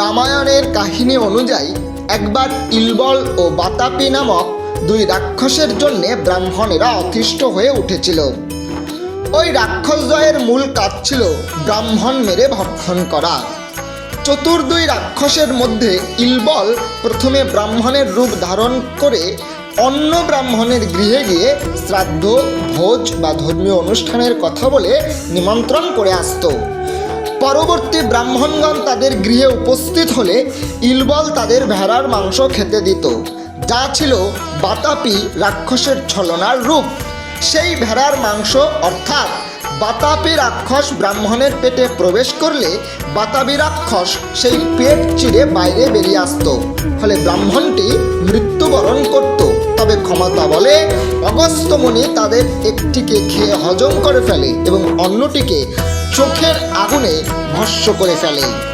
রামায়ণের কাহিনী অনুযায়ী, একবার ইলবল ও বাতাপি নামক দুই রাক্ষসের জন্যে ব্রাহ্মণেরা অতিষ্ঠ হয়ে উঠেছিল। ওই রাক্ষসদ্বয়ের মূল কাজ ছিল ব্রাহ্মণ মেরে ভক্ষণ করা। চতুর্দুই রাক্ষসের মধ্যে ইলবল প্রথমে ব্রাহ্মণের রূপ ধারণ করে অন্য ব্রাহ্মণের গৃহে গিয়ে শ্রাদ্ধ, ভোজ বা ধর্মীয় অনুষ্ঠানের কথা বলে নিমন্ত্রণ করে আসতো। পরবর্তী ব্রাহ্মণগণ তাদের গৃহে উপস্থিত হলে ইলবল তাদের ভেড়ার মাংস খেতে দিত। যা ছিল বাতাপি রাক্ষসের ছলনার রূপ। সেই ভেড়ার মাংস, অর্থাৎ বাতাপি রাক্ষস ব্রাহ্মণের পেটে প্রবেশ করলে বাতাবি রাক্ষস সেই পেট চিরে বাইরে বেরিয়ে আসতো। ফলে ব্রাহ্মণটি মৃত্যুবরণ করত। তবে ক্ষমতা বলে অগস্ত্যমণি তাদের একটিকে খেয়ে হজম করে ফেলে এবং অন্যটিকে চোখের আগুনে ভস্য করে ফেলে।